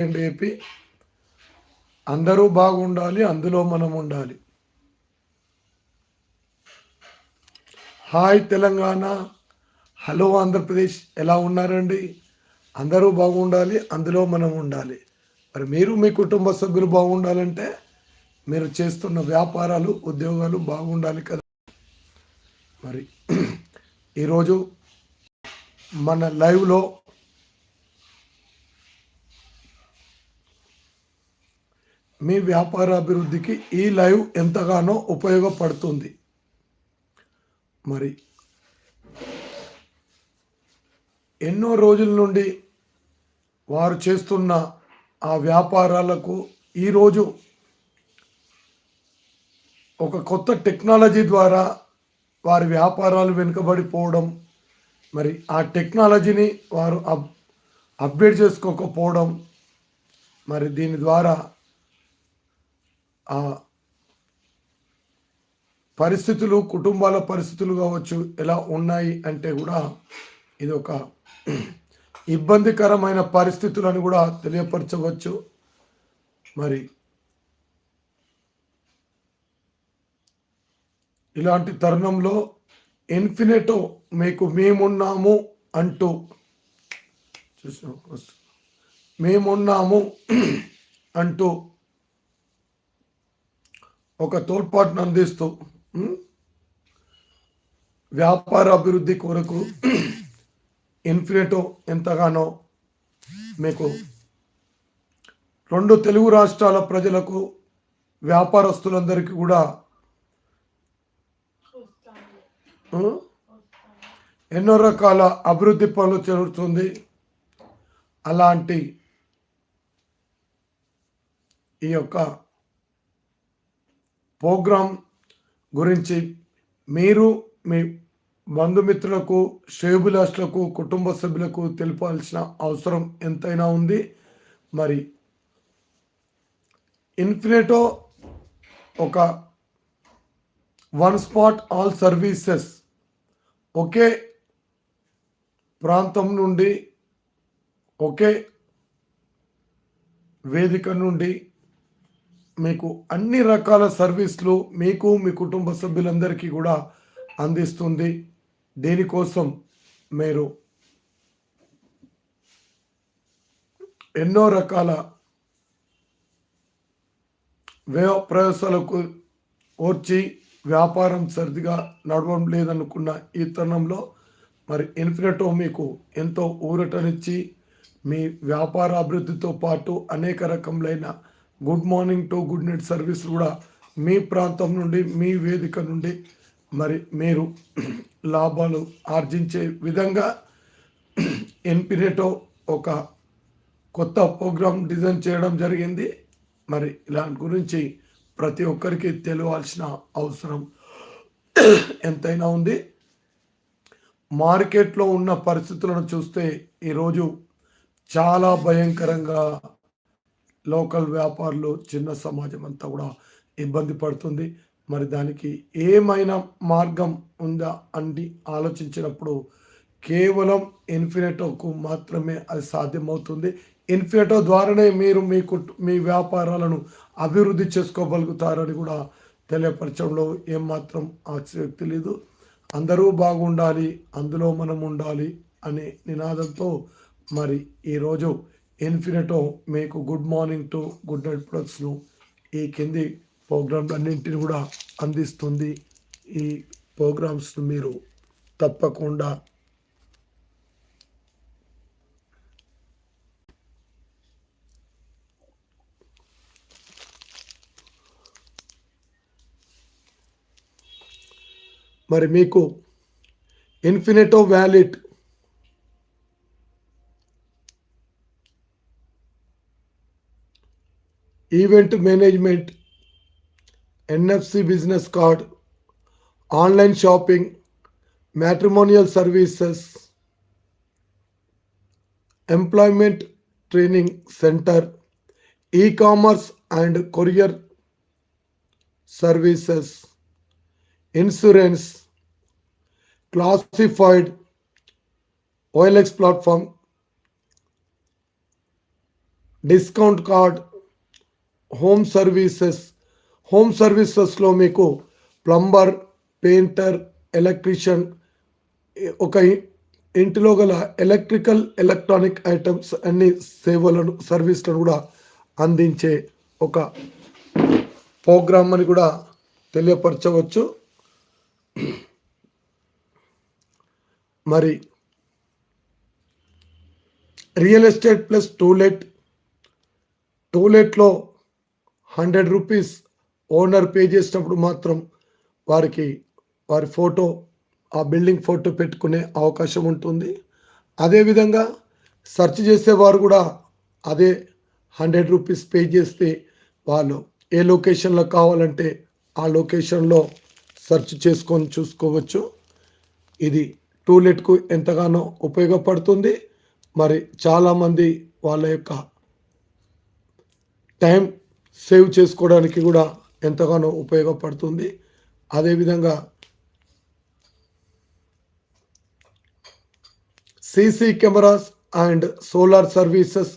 లేపి ఏపీ అందరూ బాగుండాలి అందులో మనం ఉండాలి. హాయ్ తెలంగాణ హలో ఆంధ్రప్రదేశ్ ఎలా ఉన్నారండి? అందరూ బాగుండాలి అందులో మనం ఉండాలి. మరి మీరు మీ కుటుంబ సభ్యులు బాగుండాలంటే మీరు చేస్తున్న వ్యాపారాలు ఉద్యోగాలు బాగుండాలి కదా. మరి ఈరోజు మన లైవ్లో మీ వ్యాపార అభివృద్ధికి ఈ లైవ్ ఎంతగానో ఉపయోగపడుతుంది. మరి ఎన్నో రోజుల నుండి వారు చేస్తున్న ఆ వ్యాపారాలకు ఈరోజు ఒక కొత్త టెక్నాలజీ ద్వారా వారి వ్యాపారాలు వెనుకబడిపోవడం మరి ఆ టెక్నాలజీని వారు అప్ అప్డేట్ చేసుకోకపోవడం మరి దీని ద్వారా ఆ పరిస్థితులు కుటుంబాల పరిస్థితులు కావచ్చు ఎలా ఉన్నాయి అంటే కూడా ఇది ఒక ఇబ్బందికరమైన పరిస్థితులను కూడా తెలియపరచవచ్చు. మరి ఇలాంటి తరుణంలో ఇన్ఫినిటో మీకు మేమున్నాము అంటూ చూసిన మేమున్నాము అంటూ ఒక తోడ్పాటును అందిస్తూ వ్యాపార అభివృద్ధి కొరకు ఇన్ఫినిటో ఎంతగానో మీకు రెండు తెలుగు రాష్ట్రాల ప్రజలకు వ్యాపారస్తులందరికీ కూడా ఎన్నో రకాల అభివృద్ధి పనులు జరుగుతుంది. అలాంటి ఈ యొక్క ప్రోగ్రాం గురించి మీరు మీ బంధుమిత్రులకు శ్రేబులాస్లకు కుటుంబ సభ్యులకు తెలిపాల్సిన అవసరం ఎంతైనా ఉంది. మరి ఇన్ఫినిటో ఒక వన్ స్పాట్ ఆల్ సర్వీసెస్ ఒకే ప్రాంతం నుండి ఒకే వేదిక నుండి మీకు అన్ని రకాల సర్వీస్లు మీకు మీ కుటుంబ సభ్యులందరికీ కూడా అందిస్తుంది. దీనికోసం మీరు ఎన్నో రకాల వ్యయ ప్రయాసాలకు ఓర్చి వ్యాపారం సరిదిగా నడవడం లేదనుకున్న ఈ తరుణంలో మరి ఇన్ఫినిటో మీకు ఎంతో ఊరటనిచ్చి మీ వ్యాపార అభివృద్ధితో పాటు అనేక రకములైన good morning to good night service కూడా మీ ప్రాంతం నుండి మీ వేదిక నుండి. మరి మీరు లాభాలు ఆర్జించే విధంగా ఎన్పిరేటో ఒక కొత్త ప్రోగ్రామ్ డిజైన్ చేయడం జరిగింది. మరి ఇలాంటి గురించి ప్రతి ఒక్కరికి తెలియాల్సిన అవసరం ఎంతైనా ఉంది. మార్కెట్లో ఉన్న పరిస్థితులను చూస్తే ఈరోజు చాలా భయంకరంగా లోకల్ వ్యాపారులు చిన్న సమాజం అంతా కూడా ఇబ్బంది పడుతుంది. మరి దానికి ఏమైనా మార్గం ఉందా అని ఆలోచించినప్పుడు కేవలం ఇన్ఫినిటోకు మాత్రమే అది సాధ్యమవుతుంది. ఇన్ఫినిటో ద్వారానే మీరు మీ కుట్ మీ వ్యాపారాలను అభివృద్ధి చేసుకోగలుగుతారని కూడా తెలియపరచడంలో ఏమాత్రం ఆసక్తి లేదు. అందరూ బాగుండాలి అందులో మనం ఉండాలి అనే నినాదంతో మరి ఈరోజు ఇన్ఫినిటో మీకు good morning to good night ప్రొడక్ట్స్ను ఈ కింది ప్రోగ్రాంలన్నింటిని కూడా అందిస్తుంది. ఈ ప్రోగ్రామ్స్ను మీరు తప్పకుండా మరి మీకు Infinito wallet event management NFC business card online shopping matrimonial services employment training centre e-commerce and courier services insurance classified OLX platform discount card home services home సర్వీసెస్లో మీకు ప్లంబర్ పెయింటర్ ఎలక్ట్రీషియన్ ఒక ఇ- ఇంటిలో గల ఎలక్ట్రికల్ ఎలక్ట్రానిక్ ఐటమ్స్ అన్ని సేవలను సర్వీస్లను కూడా అందించే ఒక ప్రోగ్రామ్ అని కూడా తెలియపరచవచ్చు. మరి real estate plus to let టూలెట్లో hundred rupees owner pay చేసినప్పుడు మాత్రం వారికి వారి ఫోటో ఆ బిల్డింగ్ ఫోటో పెట్టుకునే అవకాశం ఉంటుంది. అదేవిధంగా సెర్చ్ చేసేవారు కూడా అదే హండ్రెడ్ రూపీస్ పే చేస్తే వాళ్ళు ఏ లొకేషన్లో కావాలంటే ఆ లొకేషన్లో సెర్చ్ చేసుకొని చూసుకోవచ్చు. ఇది టూలెట్కు ఎంతగానో ఉపయోగపడుతుంది. మరి చాలామంది వాళ్ళ యొక్క టైం సేవ్ చేసుకోవడానికి కూడా ఎంతగానో ఉపయోగపడుతుంది. అదేవిధంగా CC cameras and solar services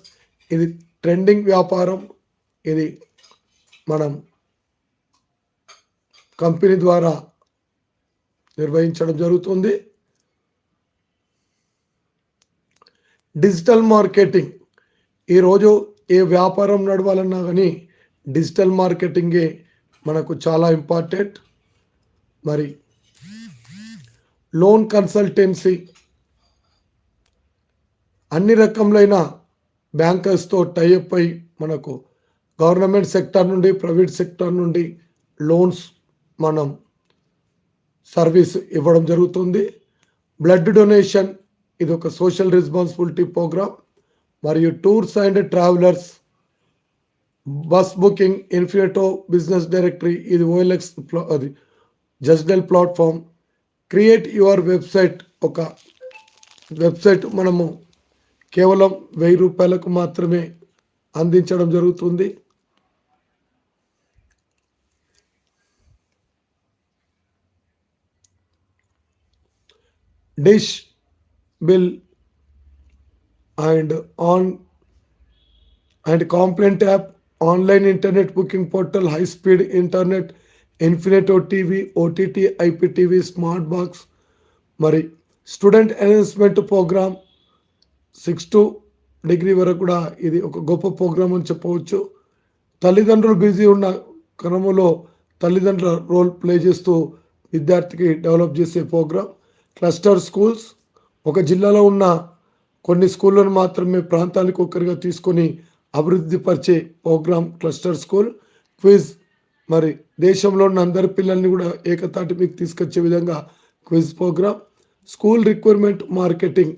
ఇది ట్రెండింగ్ వ్యాపారం. ఇది మనం కంపెనీ ద్వారా నిర్వహించడం జరుగుతుంది. Digital marketing. ఈరోజు ఏ వ్యాపారం నడవాలన్నా కానీ డిజిటల్ మార్కెటింగే మనకు చాలా ఇంపార్టెంట్. మరి లోన్ కన్సల్టెన్సీ అన్ని రకములైన బ్యాంకర్స్తో టైఅప్ అయి మనకు గవర్నమెంట్ సెక్టార్ నుండి ప్రైవేట్ సెక్టార్ నుండి లోన్స్ మనం సర్వీస్ ఇవ్వడం జరుగుతుంది. బ్లడ్ డొనేషన్ ఇది ఒక సోషల్ రెస్పాన్సిబిలిటీ ప్రోగ్రామ్. మరియు tours and travellers bus booking Infinito business directory ఇది ఓఎల్ఎక్స్ అది Justdial platform. Create your website. ఒక వెబ్సైట్ మనము కేవలం వెయ్యి రూపాయలకు మాత్రమే అందించడం జరుగుతుంది. Dish bill and on and complaint app online internet booking portal high speed internet Infinito TV OTT IPTV smart box. మరి student announcement program six to degree వరకు కూడా ఇది ఒక గొప్ప ప్రోగ్రామ్ అని చెప్పవచ్చు. తల్లిదండ్రులు బిజీ ఉన్న క్రమంలో తల్లిదండ్రుల రోల్ ప్లే చేస్తూ విద్యార్థికి డెవలప్ చేసే ప్రోగ్రామ్. క్లస్టర్ స్కూల్స్ ఒక జిల్లాలో ఉన్న కొన్ని స్కూళ్ళను మాత్రమే ప్రాంతానికి ఒక్కరిగా తీసుకొని అభివృద్ధిపరిచే program program cluster school quiz. మరి దేశంలో ఉన్న అందరి పిల్లల్ని కూడా ఏకతాటి మీకు తీసుకొచ్చే విధంగా quiz program. School requirement marketing.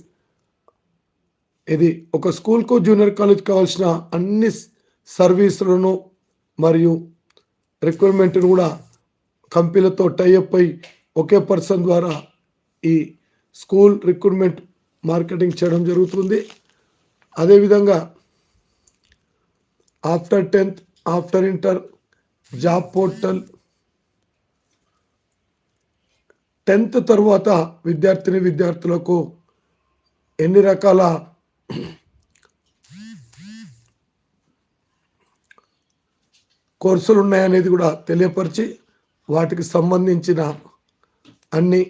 ఇది ఒక స్కూల్కు జూనియర్ కాలేజ్ కావాల్సిన అన్ని సర్వీసులను మరియు రిక్వైర్మెంట్ను కూడా కంపెనీలతో టైఅప్ అయి ఒకే పర్సన్ ద్వారా ఈ స్కూల్ రిక్రూట్మెంట్ మార్కెటింగ్ చేయడం జరుగుతుంది. అదేవిధంగా after tenth after inter job portal. Tenth తర్వాత విద్యార్థిని విద్యార్థులకు ఎన్ని రకాల కోర్సులు ఉన్నాయనేది కూడా తెలియపరిచి వాటికి సంబంధించిన అన్ని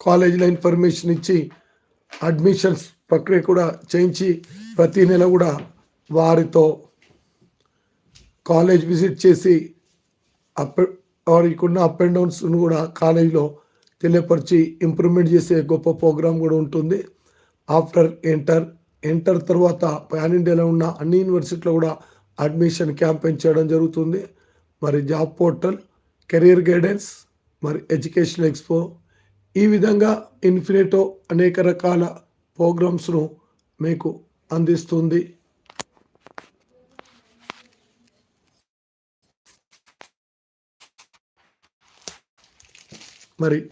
కాలేజీల ఇన్ఫర్మేషన్ ఇచ్చి అడ్మిషన్స్ ప్రక్రియ కూడా చేయించి ప్రతి నెల కూడా వారితో కాలేజ్ విజిట్ చేసి అప్ వారికి ఉన్న అప్ అండ్ డౌన్స్ను కూడా కాలేజీలో తెలియపరిచి ఇంప్రూవ్మెంట్ చేసే గొప్ప ప్రోగ్రామ్ కూడా ఉంటుంది. ఆఫ్టర్ ఇంటర్ ఇంటర్ తర్వాత పాన్ ఇండియాలో ఉన్న అన్ని యూనివర్సిటీలో కూడా అడ్మిషన్ క్యాంపెయిన్ చేయడం జరుగుతుంది. మరి జాబ్ పోర్టల్ కెరీర్ గైడెన్స్ మరి ఎడ్యుకేషన్ ఎక్స్పో ఈ విధంగా ఇన్ఫినిటో అనేక రకాల ప్రోగ్రామ్స్ను మీకు అందిస్తుంది. మరి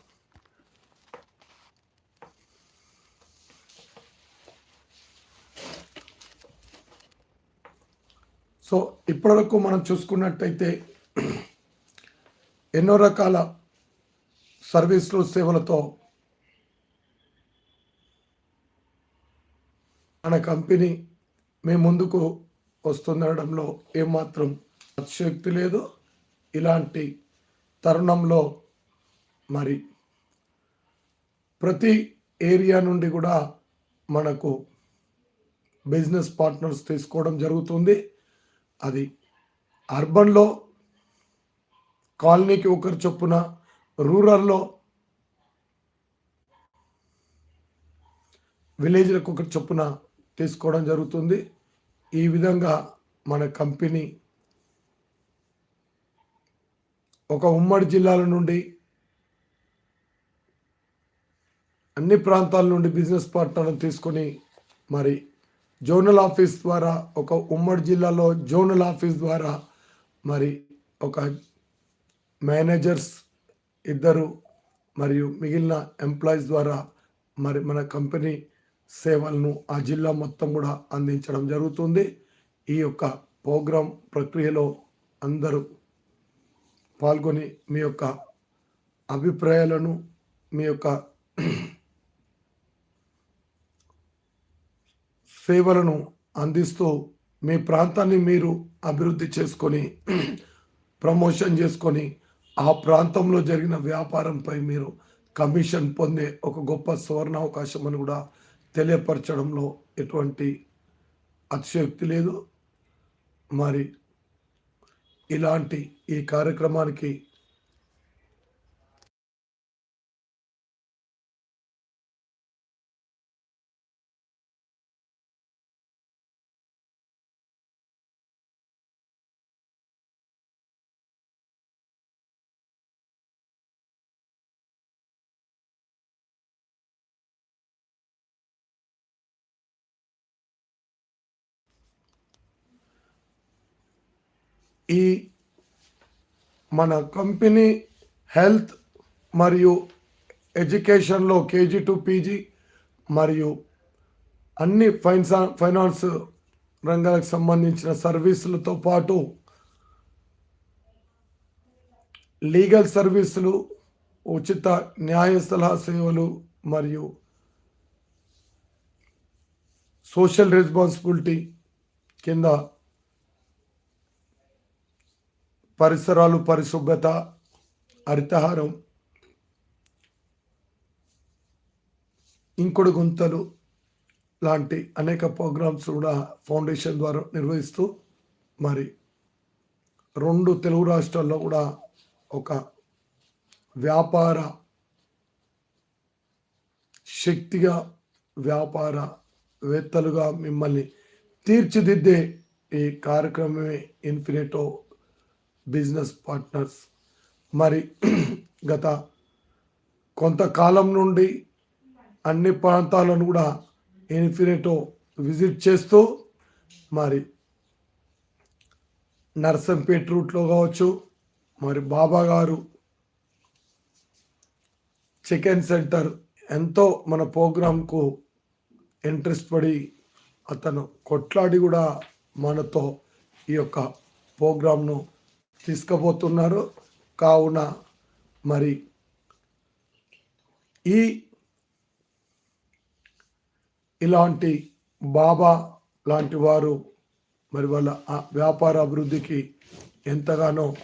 సో ఇప్పటివరకు మనం చూసుకున్నట్టయితే ఎన్నో రకాల సర్వీసులు సేవలతో మన కంపెనీ మీ ముందుకు వస్తుండడంలో ఏమాత్రం అతిశక్తి లేదు. ఇలాంటి తరుణంలో మరి ప్రతి ఏరియా నుండి కూడా మనకు బిజినెస్ పార్ట్నర్స్ తీసుకోవడం జరుగుతుంది. అది అర్బన్లో కాలనీకి ఒకరు చొప్పున రూరల్లో విలేజ్లకు ఒకటి చొప్పున తీసుకోవడం జరుగుతుంది. ఈ విధంగా మన కంపెనీ ఒక ఉమ్మడి జిల్లాల నుండి అన్ని ప్రాంతాల నుండి బిజినెస్ పార్ట్నర్లను తీసుకొని మరి జోనల్ ఆఫీస్ ద్వారా ఒక ఉమ్మడి జిల్లాలో జోనల్ ఆఫీస్ ద్వారా మరి ఒక మేనేజర్స్ ఇద్దరు మరియు మిగిలిన ఎంప్లాయీస్ ద్వారా మరి మన కంపెనీ సేవలను ఆ జిల్లా మొత్తం కూడా అందించడం జరుగుతుంది. ఈ యొక్క ప్రోగ్రాం ప్రక్రియలో అందరూ పాల్గొని మీ యొక్క అభిప్రాయాలను మీ యొక్క సేవలను అందిస్తూ మీ ప్రాంతాన్ని మీరు అభివృద్ధి చేసుకొని ప్రమోషన్ చేసుకొని ఆ ప్రాంతంలో జరిగిన వ్యాపారంపై మీరు కమిషన్ పొందే ఒక గొప్ప సువర్ణ అవకాశం అని కూడా తెలియపరచడంలో ఎటువంటి అతిశయోక్తి లేదు. మరి ఇలాంటి ఈ కార్యక్రమానికి ఈ మన కంపెనీ హెల్త్ మరియు ఎడ్యుకేషన్లో కేజీ టు పీజీ మరియు అన్ని ఫైన్సా ఫైనాన్స్ రంగాలకు సంబంధించిన సర్వీసులతో పాటు లీగల్ సర్వీసులు ఉచిత న్యాయ సలహా సేవలు మరియు సోషల్ రెస్పాన్సిబిలిటీ కింద పరిసరాలు పరిశుభ్రత హరితహారం ఇంకుడు గుంతలు లాంటి అనేక ప్రోగ్రామ్స్ కూడా ఫౌండేషన్ ద్వారా నిర్వహిస్తూ మరి రెండు తెలుగు రాష్ట్రాల్లో కూడా ఒక వ్యాపార శక్తిగా వ్యాపార వేత్తలుగా మిమ్మల్ని తీర్చిదిద్దే ఈ కార్యక్రమమే ఇన్ఫినిటో బిజినెస్ పార్ట్నర్స్. మరి గత కొంతకాలం నుండి అన్ని ప్రాంతాలను కూడా ఇన్ఫినిటో విజిట్ చేస్తూ మరి నర్సంపేట రూట్లో కావచ్చు మరి బాబా గారు చికెన్ సెంటర్ ఎంతో మన ప్రోగ్రాంకు ఇంట్రెస్ట్ పడి అతను కొట్లాడి కూడా మనతో ఈ యొక్క ప్రోగ్రాంను తీసుకుపోతున్నారు. కావున మరి ఈ ఇలాంటి బాబా లాంటి వారు మరి వాళ్ళ ఆ వ్యాపార అభివృద్ధికి ఎంతగానో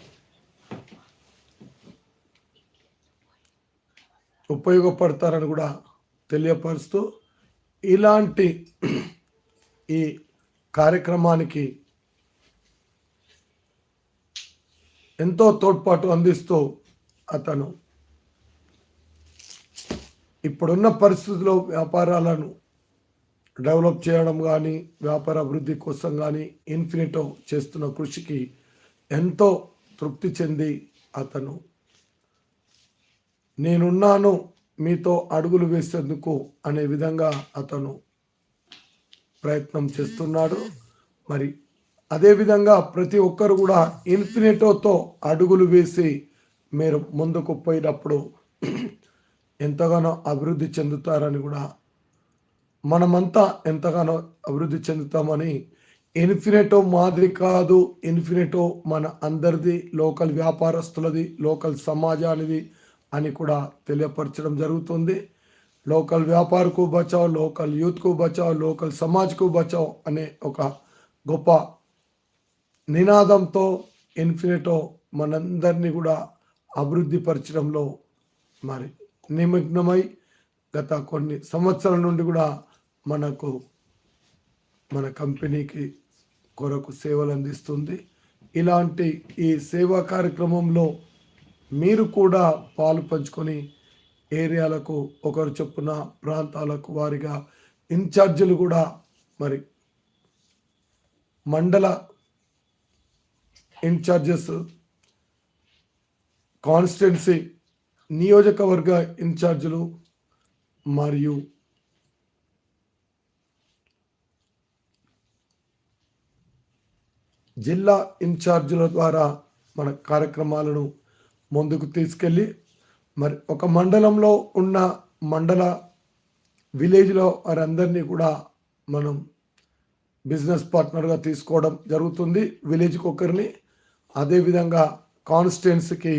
ఉపయోగపడతారని కూడా తెలియపరుస్తూ ఇలాంటి ఈ కార్యక్రమానికి ఎంతో తోడ్పాటు అందిస్తూ అతను ఇప్పుడున్న పరిస్థితుల్లో వ్యాపారాలను డెవలప్ చేయడం కానీ వ్యాపార అభివృద్ధి కోసం కానీ ఇన్ఫినిటో చేస్తున్న కృషికి ఎంతో తృప్తి చెంది అతను. నేనున్నాను మీతో అడుగులు వేసేందుకు అనే విధంగా అతను ప్రయత్నం చేస్తున్నాడు. మరి అదేవిధంగా ప్రతి ఒక్కరు కూడా ఇన్ఫినిటోతో అడుగులు వేసి మీరు ముందుకు పోయినప్పుడు ఎంతగానో అభివృద్ధి చెందుతారని కూడా మనమంతా ఎంతగానో అభివృద్ధి చెందుతామని ఇన్ఫినిటో మాదిరి కాదు ఇన్ఫినిటో మన అందరిది లోకల్ వ్యాపారస్తులది లోకల్ సమాజానిది అని కూడా తెలియపరచడం జరుగుతుంది. లోకల్ వ్యాపారకు బచావ్ లోకల్ యూత్కు బచావ్ లోకల్ సమాజ్కు బచావ్ అనే ఒక గొప్ప నినాదంతో ఇన్ఫినిటో మనందరినీ కూడా అభివృద్ధి పరచడంలో మరి నిమగ్నమై గత కొన్ని సంవత్సరాల నుండి కూడా మనకు మన కంపెనీకి కొరకు సేవలు అందిస్తుంది. ఇలాంటి ఈ సేవా కార్యక్రమంలో మీరు కూడా పాలు పంచుకొని ఏరియాలకు ఒకరు చొప్పున ప్రాంతాలకు వారిగా ఇన్ఛార్జీలు కూడా మరి మండల ఇన్ఛార్జెస్ కాన్స్టిట్యున్సీ నియోజకవర్గ ఇన్ఛార్జీలు మరియు జిల్లా ఇన్ఛార్జీల ద్వారా మన కార్యక్రమాలను ముందుకు తీసుకెళ్ళి మరి ఒక మండలంలో ఉన్న మండల విలేజ్లో వారందరినీ కూడా మనం బిజినెస్ పార్ట్నర్గా తీసుకోవడం జరుగుతుంది. విలేజ్కి ఒకరిని అదేవిధంగా కాన్స్టిట్యున్సీకి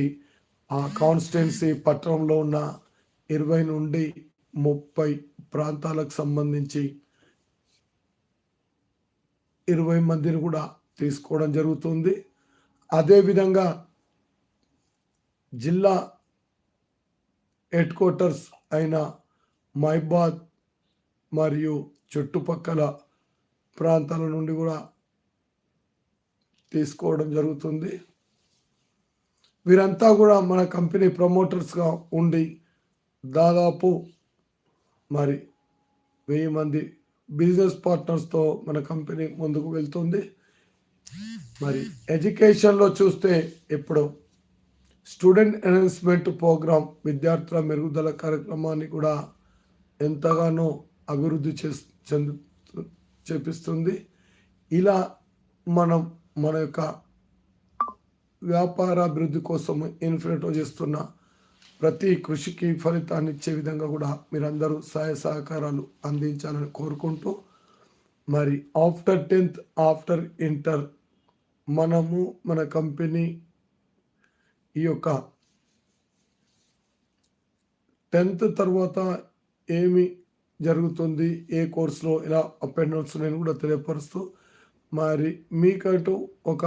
ఆ కాన్స్టిట్యున్సీ పట్టణంలో ఉన్న ఇరవై నుండి ముప్పై ప్రాంతాలకు సంబంధించి ఇరవై మందిని కూడా తీసుకోవడం జరుగుతుంది. అదేవిధంగా జిల్లా హెడ్ క్వార్టర్స్ అయిన మైబాద్ మరియు చుట్టుపక్కల ప్రాంతాల నుండి కూడా తీసుకోవడం జరుగుతుంది. వీరంతా కూడా మన కంపెనీ ప్రమోటర్స్గా ఉండి దాదాపు మరి వెయ్యి మంది బిజినెస్ పార్ట్నర్స్తో మన కంపెనీ ముందుకు వెళ్తుంది. మరి ఎడ్యుకేషన్లో చూస్తే ఇప్పుడు స్టూడెంట్ ఎన్హాన్స్మెంట్ ప్రోగ్రాం విద్యార్థుల మెరుగుదల కార్యక్రమాన్ని కూడా ఎంతగానో అభివృద్ధి చే చెందు చేపిస్తుంది. ఇలా మనం మన యొక్క వ్యాపార అభివృద్ధి కోసం ఇన్ఫినిటో చేస్తున్న ప్రతి కృషికి ఫలితాన్ని ఇచ్చే విధంగా కూడా మీరందరూ సహాయ సహకారాలు అందించాలని కోరుకుంటూ మరి ఆఫ్టర్ టెన్త్ ఆఫ్టర్ ఇంటర్ మనము మన కంపెనీ ఈ యొక్క టెన్త్ తర్వాత ఏమి జరుగుతుంది ఏ కోర్సులో ఎలా అప్ అండ్ డౌన్స్ నేను కూడా తెలియపరుస్తూ మరి మీకంటూ ఒక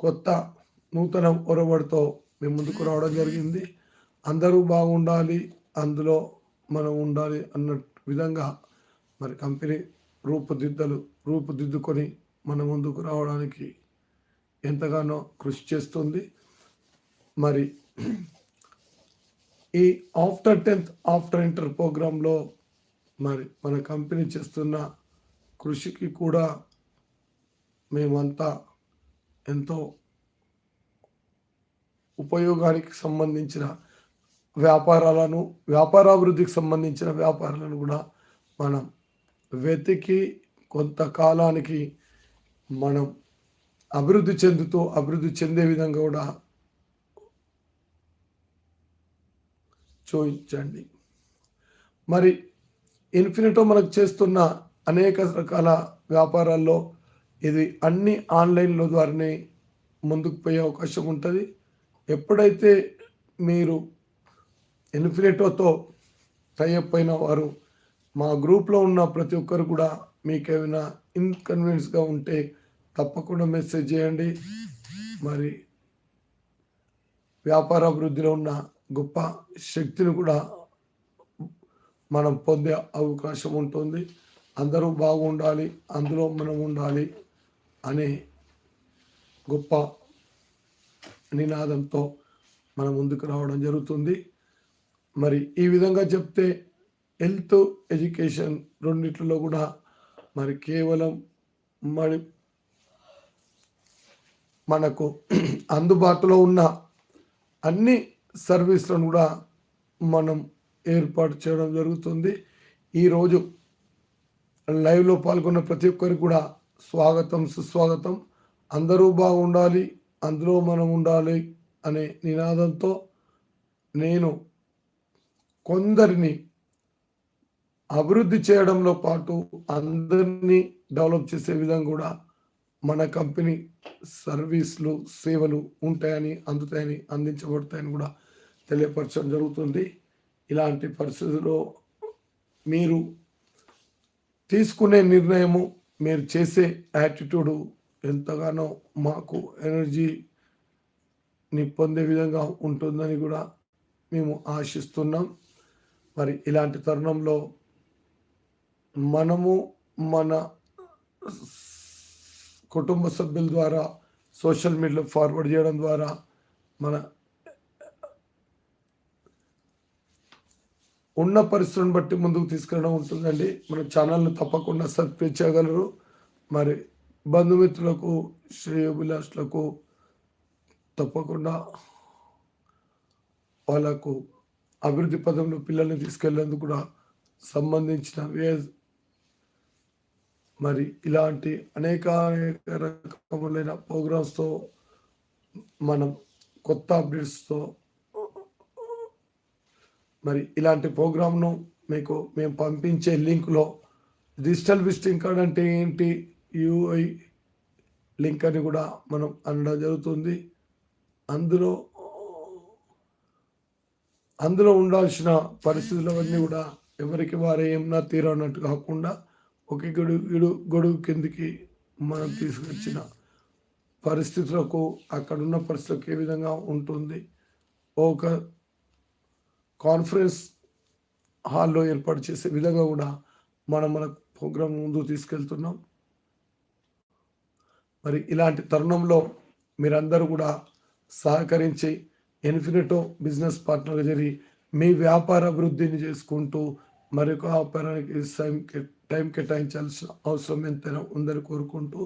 కొత్త నూతన ఒరవడితో మేము ముందుకు రావడం జరిగింది. అందరూ బాగుండాలి అందులో మనం ఉండాలి అన్న విధంగా మరి కంపెనీ రూపుదిద్దలు రూపుదిద్దుకొని మన ముందుకు రావడానికి ఎంతగానో కృషి చేస్తుంది. మరి ఈ ఆఫ్టర్ టెన్త్ ఆఫ్టర్ ఇంటర్ ప్రోగ్రాంలో మరి మన కంపెనీ చేస్తున్న కృషికి కూడా మేమంతా ఎంతో ఉపయోగానికి సంబంధించిన వ్యాపారాలను వ్యాపారాభివృద్ధికి సంబంధించిన వ్యాపారాలను కూడా మనం వెతికి కొంతకాలానికి మనం అభివృద్ధి చెందుతూ అభివృద్ధి చెందే విధంగా కూడా చూపించండి మరి ఇన్ఫినిటో మనకు చేస్తున్న అనేక రకాల వ్యాపారాల్లో ఇది అన్ని ఆన్లైన్లో ద్వారానే ముందుకు పోయే అవకాశం ఉంటుంది. ఎప్పుడైతే మీరు ఇన్ఫినిటోతో టైఅప్ అయిన వారు మా గ్రూప్లో ఉన్న ప్రతి ఒక్కరు కూడా మీకు ఏమైనా ఇన్కన్వీనియన్స్గా ఉంటే తప్పకుండా మెసేజ్ చేయండి. మరి వ్యాపార అభివృద్ధిలో ఉన్న గొప్ప శక్తిని కూడా మనం పొందే అవకాశం ఉంటుంది. అందరూ బాగుండాలి అందులో మనం ఉండాలి అనే గొప్ప నినాదంతో మనం ముందుకు రావడం జరుగుతుంది. మరి ఈ విధంగా చెప్తే హెల్త్ ఎడ్యుకేషన్ రెండిట్లో కూడా మరి కేవలం మరి మనకు అందుబాటులో ఉన్న అన్ని సర్వీస్లను కూడా మనం ఏర్పాటు చేయడం జరుగుతుంది. ఈరోజు లైవ్లో పాల్గొన్న ప్రతి ఒక్కరికి కూడా స్వాగతం సుస్వాగతం. అందరూ బాగుండాలి అందులో మనం ఉండాలి అనే నినాదంతో నేను కొందరిని అభివృద్ధి చేయడంలో పాటు అందరినీ డెవలప్ చేసే విధంగా కూడా మన కంపెనీ సర్వీసులు సేవలు ఉంటాయని అందుతాయని అందించబడతాయని కూడా తెలియపరచడం జరుగుతుంది. ఇలాంటి పరిస్థితుల్లో మీరు తీసుకునే నిర్ణయము మీరు చేసే యాటిట్యూడు ఎంతగానో మాకు ఎనర్జీని పొందే విధంగా ఉంటుందని కూడా మేము ఆశిస్తున్నాం. మరి ఇలాంటి తరుణంలో మనము మన కుటుంబ సభ్యుల ద్వారా సోషల్ మీడియాలో ఫార్వర్డ్ చేయడం ద్వారా మన ఉన్న పరిస్థితులను బట్టి ముందుకు తీసుకెళ్ళడం ఉంటుందండి. మన ఛానల్ని తప్పకుండా సబ్స్క్రైబ్ చేయగలరు. మరి బంధుమిత్రులకు శ్రేయోభిలాషులకు తప్పకుండా వాళ్ళకు అభివృద్ధి పదంలో పిల్లల్ని తీసుకెళ్ళేందుకు కూడా సంబంధించిన వే మరి ఇలాంటి అనేక రకములైన ప్రోగ్రామ్స్తో మనం కొత్త అప్డేట్స్తో మరి ఇలాంటి ప్రోగ్రామ్ను మీకు మేము పంపించే లింక్లో డిజిటల్ విజిటింగ్ కార్డ్ అంటే ఏంటి యూఐ లింక్ అని కూడా మనం అనడం జరుగుతుంది. అందులో అందులో ఉండాల్సిన పరిస్థితులవన్నీ కూడా ఎవరికి వారే ఏమన్నా తీరన్నట్టు కాకుండా ఒకే గొడుగు ఇడు గొడుగు కిందికి మనం తీసుకొచ్చిన పరిస్థితులకు అక్కడున్న పరిస్థితులకు ఏ విధంగా ఉంటుంది. ఒక కాన్ఫరెన్స్ హాల్లో ఏర్పాటు చేసే విధంగా కూడా మనం మన ప్రోగ్రాం ముందు తీసుకెళ్తున్నాం. మరి ఇలాంటి తరుణంలో మీరందరూ కూడా సహకరించి ఇన్ఫినిటో బిజినెస్ పార్ట్నర్గా జరిగి మీ వ్యాపార అభివృద్ధిని చేసుకుంటూ మరొక వ్యాపారానికి టైం టైం కేటాయించాల్సిన అవసరం ఎంతైనా ఉందని కోరుకుంటూ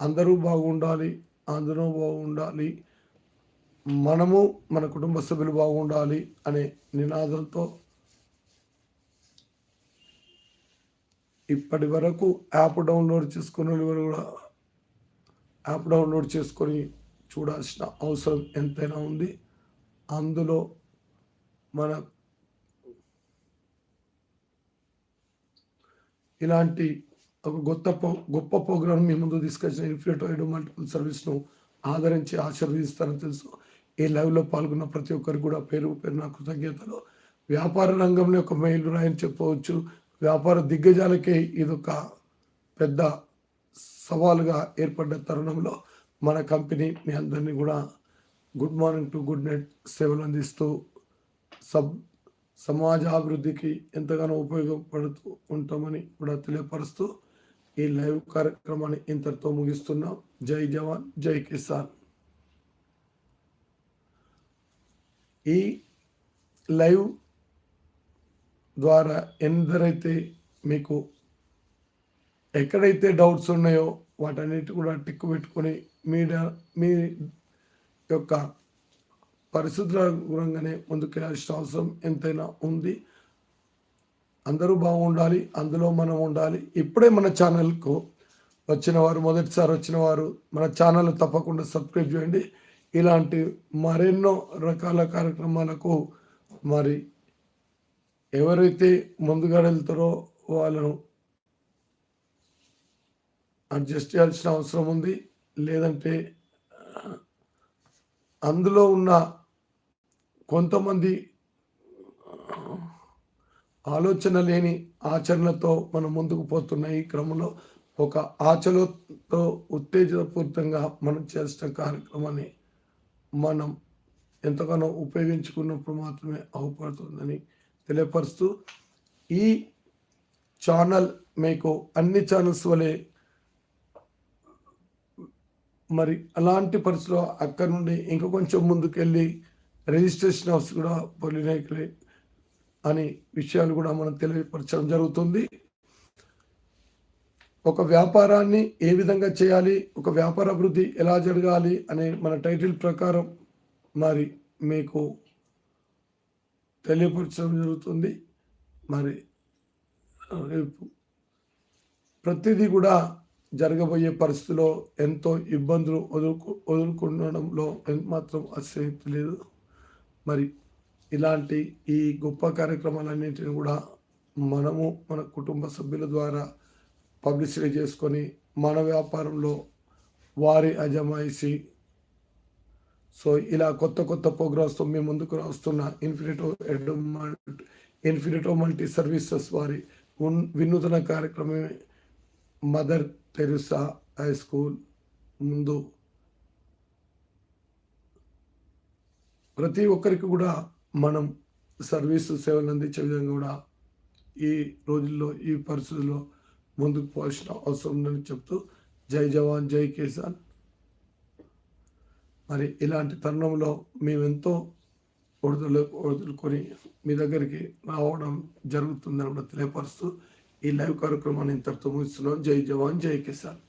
అందరూ బాగుండాలి అందరూ బాగుండాలి. మనము మన కుటుంబ సభ్యులు బాగుండాలి అనే నినాదంతో ఇప్పటి వరకు యాప్ డౌన్లోడ్ చేసుకున్న కూడా యాప్ డౌన్లోడ్ చేసుకొని చూడాల్సిన అవసరం ఎంతైనా ఉంది. అందులో మన ఇలాంటి ఒక గొప్ప గొప్ప ప్రోగ్రామ్ మీ ముందు తీసుకొచ్చిన ఇన్ఫ్లేటోయిడ్ మల్టిపుల్ సర్వీస్ను ఆదరించి ఆశీర్వదిస్తారని తెలుసు. ఈ లైవ్లో పాల్గొన్న ప్రతి ఒక్కరికి కూడా పేరు పేరు నా కృతజ్ఞతలు. వ్యాపార రంగంలో ఒక మైలురాయని చెప్పవచ్చు. వ్యాపార దిగ్గజాలకే ఇదొక పెద్ద సవాలుగా ఏర్పడ్డ తరుణంలో మన కంపెనీ మీ అందరినీ కూడా good morning to good night సేవలు అందిస్తూ సబ్ సమాజ అభివృద్ధికి ఎంతగానో ఉపయోగపడుతూ ఉంటామని కూడా తెలియపరుస్తూ ఈ లైవ్ కార్యక్రమాన్ని ఇంతటితో ముగిస్తున్నాం. జై జవాన్ జై కిసాన్. ఈ లైవ్ ద్వారా ఎందరైతే మీకు ఎక్కడైతే డౌట్స్ ఉన్నాయో వాటన్నిటి కూడా టిక్కు పెట్టుకొని మీడియా మీ యొక్క పరిస్థితుల గురంగానే ముందుకెళ్ళాల్సిన అవసరం ఎంతైనా ఉంది. అందరూ బాగుండాలి అందులో మనం ఉండాలి. ఇప్పుడే మన ఛానల్కు వచ్చిన వారు మొదటిసారి వచ్చిన వారు మన ఛానల్ తప్పకుండా సబ్స్క్రైబ్ చేయండి. ఇలాంటి మరెన్నో రకాల కార్యక్రమాలకు మరి ఎవరైతే ముందుగా వెళ్తారో వాళ్ళను అడ్జస్ట్ చేయాల్సిన అవసరం ఉంది. లేదంటే అందులో ఉన్న కొంతమంది ఆలోచన లేని ఆచరణతో మనం ముందుకు పోతున్న ఈ క్రమంలో ఒక ఆచరణతో ఉత్తేజపూరితంగా మనం చేసిన కార్యక్రమాన్ని మనం ఎంతగానో ఉపయోగించుకున్నప్పుడు మాత్రమే అవుపడుతుందని తెలియపరుస్తూ ఈ ఛానల్ మీకు అన్ని ఛానల్స్ వలె మరి అలాంటి పరిస్థితిలో అక్కడ నుండి ఇంకా కొంచెం ముందుకెళ్ళి రిజిస్ట్రేషన్ హౌస్ కూడా పొలినాయకులే అనే విషయాలు కూడా మనం తెలియపరచడం జరుగుతుంది. ఒక వ్యాపారాన్ని ఏ విధంగా చేయాలి ఒక వ్యాపార అభివృద్ధి ఎలా జరగాలి అనే మన టైటిల్ ప్రకారం మరి మీకు తెలియపరచడం జరుగుతుంది. మరి రేపు ప్రతిదీ కూడా జరగబోయే పరిస్థితిలో ఎంతో ఇబ్బందులు వదులుకు వదులుకుండడంలో మాత్రం అసహ్యత లేదు. మరి ఇలాంటి ఈ గొప్ప కార్యక్రమాలన్నింటినీ కూడా మనము మన కుటుంబ సభ్యుల ద్వారా పబ్లిసిటీ చేసుకొని మన వ్యాపారంలో వారి అజమాయిషి. సో ఇలా కొత్త కొత్త ప్రోగ్రామ్స్తో మేము ముందుకు రాస్తున్న ఇన్ఫినిటో ఎడ్యుమెంట్ ఇన్ఫినిటో మల్టీ సర్వీసెస్ వారి ఉన్- వినూతన కార్యక్రమం మదర్ టెరిసా హై స్కూల్ ముందు. ప్రతి ఒక్కరికి కూడా మనం సర్వీసు సేవలు అందించే విధంగా కూడా ఈ రోజుల్లో ఈ పరిస్థితుల్లో ముందుకు పోవాల్సిన అవసరం ఉందని చెప్తూ జై జవాన్ జై కిసాన్. మరి ఇలాంటి తరుణంలో మేమెంతో ఒడిదులు వదులుకొని మీ దగ్గరికి రావడం జరుగుతుందని కూడా తెలియపరుస్తూ ఈ లైవ్ కార్యక్రమాన్ని ఇంతటితో ముగిస్తున్నాం జై జవాన్ జై కిసాన్.